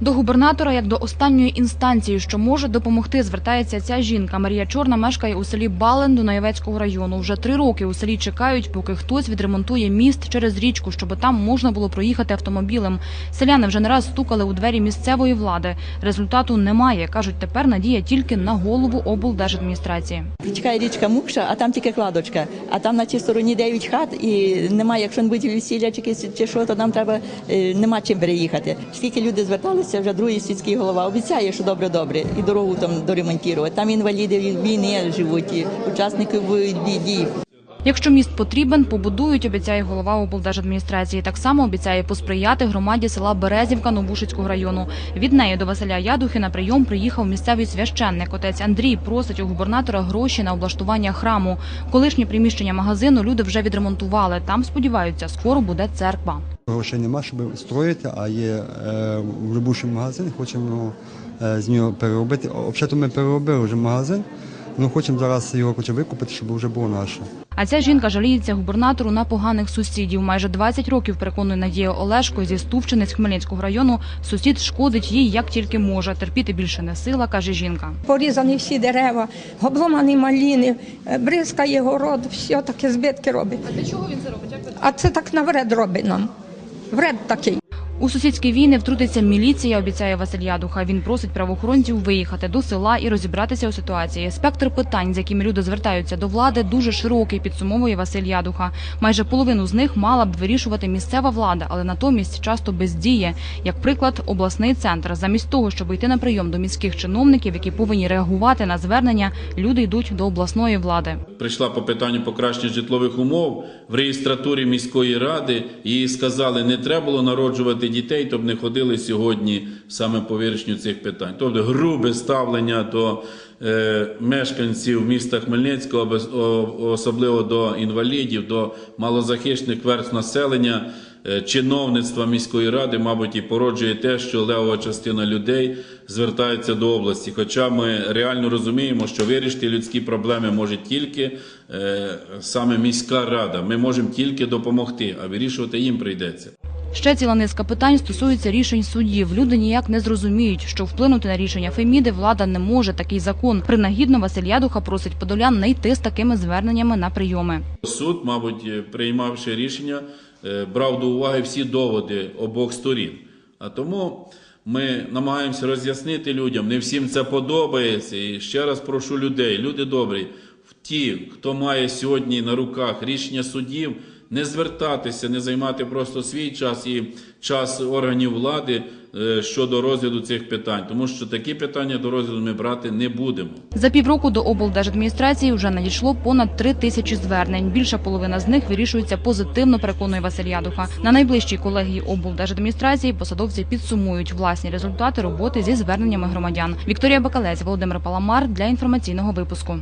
До губернатора як до останньої інстанції, що може допомогти, звертається ця жінка. Марія Чорна мешкає у селі Бален Дунаєвецького району. Вже три роки у селі чекають, поки хтось відремонтує міст через річку, щоб там можна було проїхати автомобілем. Селяни вже не раз стукали у двері місцевої влади. Результату немає. кажуть, тепер надія тільки на голову облдержадміністрації. Чекає річка Мукша, а там тільки кладочка. А там на тій стороні 9 хат і немає, якщо не буде весілля чи, що, то нам треба е, нема чим переїхати. Скільки люди зверталися, вже другий сільський голова обіцяє, що добре, добре, і дорогу там доремонтувати. Там інваліди війни живуть, і учасники дій. Якщо міст потрібен, побудують, обіцяє голова облдержадміністрації. Так само обіцяє посприяти громаді села Березівка Новушицького району. Від неї до Василя Ядухи на прийом приїхав місцевий священник. Отець Андрій просить у губернатора гроші на облаштування храму. Колишнє приміщення магазину люди вже відремонтували. Там сподіваються, скоро буде церква. Грошей нема, щоб строїти, а є е, в Любуші магазин, хочемо е, з нього переробити. Взагалі ми переробили вже магазин, але хочемо зараз його хоча викупити, щоб вже було наше. А ця жінка жаліється губернатору на поганих сусідів. Майже 20 років переконує Надія Олешко зі Стувчинець Хмельницького району. Сусід шкодить їй як тільки може. Терпіти більше не сила, каже жінка. Порізані всі дерева, обломані маліни, е, бризкає город, все таке збитки робить. А для чого він це робить? А це так навред робить нам. Вред такий. У сусідські війни втрутиться міліція, обіцяє Василь Ядуха. Він просить правоохоронців виїхати до села і розібратися у ситуації. Спектр питань, з якими люди звертаються до влади, дуже широкий, підсумовує Василь Ядуха. Майже половину з них мала б вирішувати місцева влада, але натомість часто бездіє. Як приклад, обласний центр. Замість того, щоб йти на прийом до міських чиновників, які повинні реагувати на звернення, люди йдуть до обласної влади. прийшла по питанню покращення житлових умов в реєстратурі міської ради. Їй сказали, не треба було народжувати дітей, то б не ходили сьогодні саме по вирішенню цих питань. Тобто грубе ставлення до е, мешканців міста Хмельницького, особливо до інвалідів, до малозахищених верств населення. е, Чиновництва міської ради, мабуть, і породжує те, що левова частина людей звертається до області. Хоча ми реально розуміємо, що вирішити людські проблеми може тільки е, саме міська рада. Ми можемо тільки допомогти, а вирішувати їм прийдеться. Ще ціла низка питань стосується рішень судів. Люди ніяк не зрозуміють, що вплинути на рішення Феміди влада не може. Такий закон. Принагідно Василь Ядуха просить подолян не йти з такими зверненнями на прийоми. Суд, мабуть, е, приймавши рішення, е, брав до уваги всі доводи обох сторін. А тому ми намагаємося роз'яснити людям, не всім це подобається. І ще раз прошу людей, люди добрі, ті, хто має сьогодні на руках рішення судів, не звертатися, не займати просто свій час і час органів влади е, щодо розгляду цих питань, тому що такі питання до розгляду ми брати не будемо. За півроку до облдержадміністрації вже надійшло понад три тисячі звернень. Більша половина з них вирішується позитивно, переконує Василь Ядуха. На найближчій колегії облдержадміністрації посадовці підсумують власні результати роботи зі зверненнями громадян. Вікторія Бакалець, Володимир Паламар для інформаційного випуску.